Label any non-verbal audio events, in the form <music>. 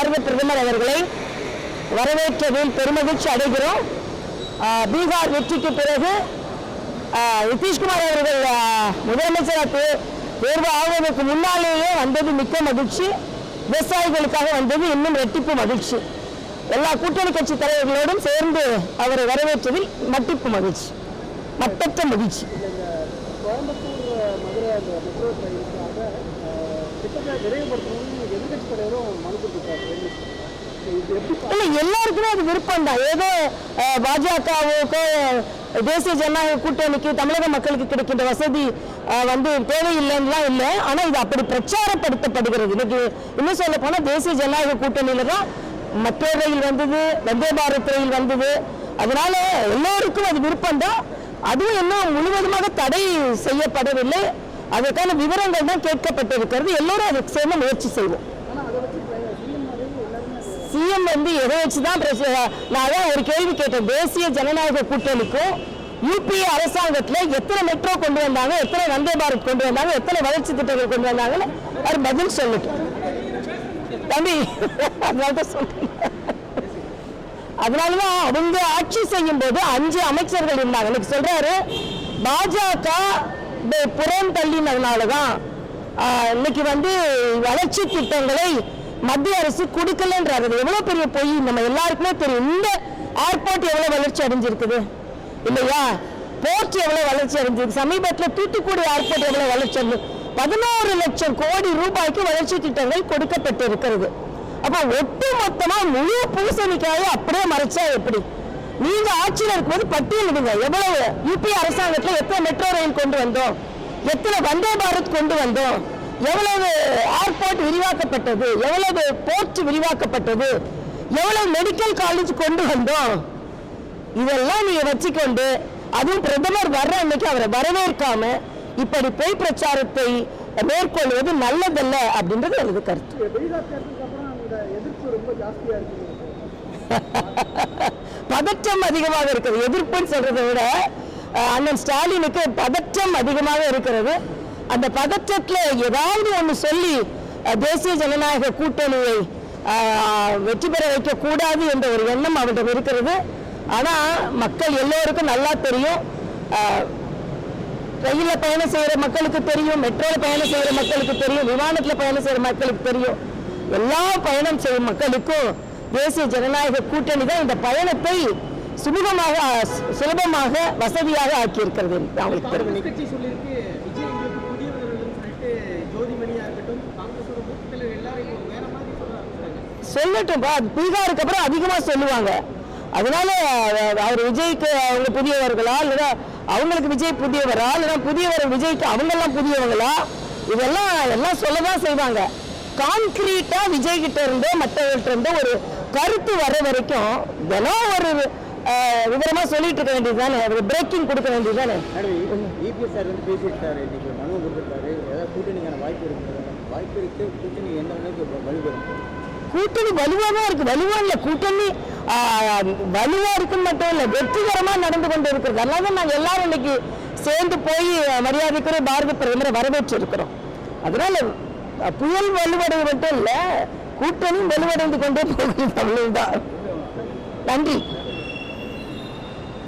பார்வை பிரதமர் அவர்களை வரவேற்றதில் பெருமகிழ்ச்சி அடைகிறோம். பீகார் வெற்றிக்கு பிறகு நிதிஷ்குமார் அவர்கள் முதலமைச்சராக தேர்வு ஆவதற்கு முன்னாலேயே வந்தது மிக்க மகிழ்ச்சி. விவசாயிகளுக்காக வந்தது இன்னும் ரெட்டிப்பு மகிழ்ச்சி. எல்லா கூட்டணி கட்சி தலைவர்களோடும் சேர்ந்து அவரை வரவேற்றதில் மட்டிப்பு மகிழ்ச்சி. மட்டற்ற மகிழ்ச்சி. கோயம்புத்தூர் மதுரை அந்த மெட்ரோ ரயிலுக்காக அஹ், திட்டத்தை விரைவுபடுத்தணும்னு எதிர்கட்சி தலைவரும் மனு கொடுத்துருக்காரு இல்லை எல்லாருக்குமே அது விருப்பம் தான். ஏதோ பாஜகவுக்கோ தேசிய ஜனநாயக கூட்டணிக்கு தமிழக மக்களுக்கு கிடைக்கின்ற வசதி வந்து தேவையில்லைன்னுலாம் இல்லை. ஆனால் இது அப்படி பிரச்சாரப்படுத்தப்படுகிறது. இன்னைக்கு இன்னும் சொல்ல போனால் தேசிய ஜனநாயக கூட்டணியில தான் மத்திய ரயில் வந்தது வந்தே பாரத் ரயில் வந்தது. அதனால எல்லோருக்கும் அது விருப்பம் தான். அதுவும் இன்னும் முழுவதுமாக தடை செய்யப்படவில்லை. அதற்கான விவரங்கள் தான் கேட்கப்பட்டிருக்கிறது. எல்லோரும் அதுக்கு சேர்ந்து முயற்சி செய்வோம். சிஎம் வந்து எதை வச்சு தான் நான் தான் ஒரு கேள்வி கேட்டேன். தேசிய ஜனநாயக கூட்டணிக்கும் யூபிஏ அரசாங்கத்துல எத்தனை மெட்ரோ கொண்டு வந்தாங்க எத்தனை வந்தே பாரத் கொண்டு வந்தாங்க எத்தனை வளர்ச்சி திட்டங்கள் கொண்டு வந்தாங்கன்னு அவர் பதில் சொல்லட்டும். தம்பி அதனால தான் சொல்றேன். அதனாலதான் அவங்க ஆட்சி செய்யும் போது அஞ்சு அமைச்சர்கள் இருந்தாங்க. எனக்கு சொல்றாரு பாஜக புறம் தள்ளினதுனால தான் இன்னைக்கு வந்து வளர்ச்சி திட்டங்களை மத்திய அரசு கொடுக்கலன்றாரு. எவ்வளோ பெரிய பொய்? நம்ம எல்லாருக்குமே தெரியும். இந்த ஏர்போர்ட் எவ்வளோ வளர்ச்சி அடைஞ்சிருக்குது? இல்லையா? போர்ட் எவ்வளோ வளர்ச்சி அடைஞ்சிருக்கு? சமீபத்தில் தூத்துக்குடி ஏர்போர்ட் எவ்வளோ வளர்ச்சி அடைஞ்சு பதினோரு லட்சம் கோடி ரூபாய்க்கு வளர்ச்சி திட்டங்கள் கொடுக்கப்பட்டு இருக்கிறது அப்போ ஒட்டு மொத்தமாக முழு பூசணிக்காயை அப்படியே மறைச்சா எப்படி? நீங்க ஆட்சியில் இருக்கும்போது பட்டியலிடுங்க எவ்வளவு யூபி அரசாங்கத்துல எத்தனை மெட்ரோ ரயில் கொண்டு வந்தோம்? எத்தனை வந்தே பாரத் கொண்டு வந்தோம்? எவ்வளவு ஏர்போர்ட் விரிவாக்கப்பட்டது? எவ்வளவு போர்ட் விரிவாக்கப்பட்டது? எவ்வளவு மெடிக்கல் காலேஜ் கொண்டு வந்தோம்? இதெல்லாம் நீங்க வச்சுக்கொண்டு அதுவும் பிரதமர் வர்ற அன்னைக்கு அவரை வரவேற்காம இப்படி பொய் பிரச்சாரத்தை மேற்கொள்வது நல்லதல்ல அப்படின்றது எனது கருத்து. <laughs> பதற்றம் அதிகமாக இருக்கிறது. எதிர்ப்புன்னு சொல்றதை விட அண்ணன் ஸ்டாலினுக்கு பதற்றம் அதிகமாக இருக்கிறது. அந்த பதற்றத்தில் ஏதாவது ஒன்று சொல்லி தேசிய ஜனநாயக கூட்டணியை வெற்றி பெற வைக்கக்கூடாது என்ற ஒரு எண்ணம் அவரிடம் இருக்கிறது. ஆனால் மக்கள் எல்லோருக்கும் நல்லா தெரியும். ரயிலில் பயணம் செய்கிற மக்களுக்கு தெரியும் மெட்ரோல பயணம் செய்கிற மக்களுக்கு தெரியும் விமானத்தில் பயணம் செய்கிற மக்களுக்கு தெரியும். எல்லா பயணம் செய்யும் மக்களுக்கும் தேசிய ஜனநாயக கூட்டணி தான் இந்த பயணத்தை சுமூகமாக சுலபமாக வசதியாக ஆக்கி இருக்கிறது அவங்களுக்கு தெரியும். காங்கிரஸ் கட்சி சொல்லியிருக்கு விஜய் எங்களுக்கு புதியவர்கள்னு சொல்லிட்டு ஜோதிமணியா இருக்கட்டும் காங்கிரஸோட மூத்த தலைவர் எல்லாரும் இப்போ வேற மாதிரி சொல்ல ஆரம்பிச்சிட்டாங்க சொல்லட்டும்பா அது பீகாருக்கு அப்புறம் அதிகமா சொல்லுவாங்க. அதனால அவர் விஜய்க்கு அவங்க புதியவர்களா இல்லைன்னா அவங்களுக்கு விஜய் புதியவரா இல்லைன்னா புதியவர் விஜய்க்கு அவங்கெல்லாம் புதியவங்களா? இதெல்லாம் எல்லாம் சொல்லதான் செய்வாங்க. கான்கிரீட்டா விஜய் கிட்ட இருந்தோ மற்றவர்கிட்ட இருந்தோ ஒரு கருத்து வர வரைக்கும் தினம் ஒரு விவரமா சொல்லிட்டு இருக்க வேண்டியது தானே ஒரு பிரேக்கிங் கொடுக்க வேண்டியது தானே இபிஎஸ் சார் வந்து பேசியிருக்காரு இன்னைக்கு மனு கொடுத்துருக்காரு ஏதாவது கூட்டணிக்கான வாய்ப்பு இருக்கு வாய்ப்பு இருக்கு கூட்டணி எந்த அளவுக்கு வலுப்பெறும் கூட்டணி வலுவா தான் இருக்கு வலுவா இல்ல கூட்டணி வலுவா இருக்குன்னு மட்டும் இல்ல வெற்றிகரமா நடந்து கொண்டு இருக்கிறது அதனால தான் நாங்க எல்லாரும் இன்னைக்கு சேர்ந்து போய் மரியாதைக்குரிய பாரத பிரதமரை வரவேற்று இருக்கிறோம் அதனால புயல் வலுவடைவது மட்டும் இல்லை கூட்டணி வலுவடைந்து கொண்டே போகிறது அவ்வளவுதான் நன்றி.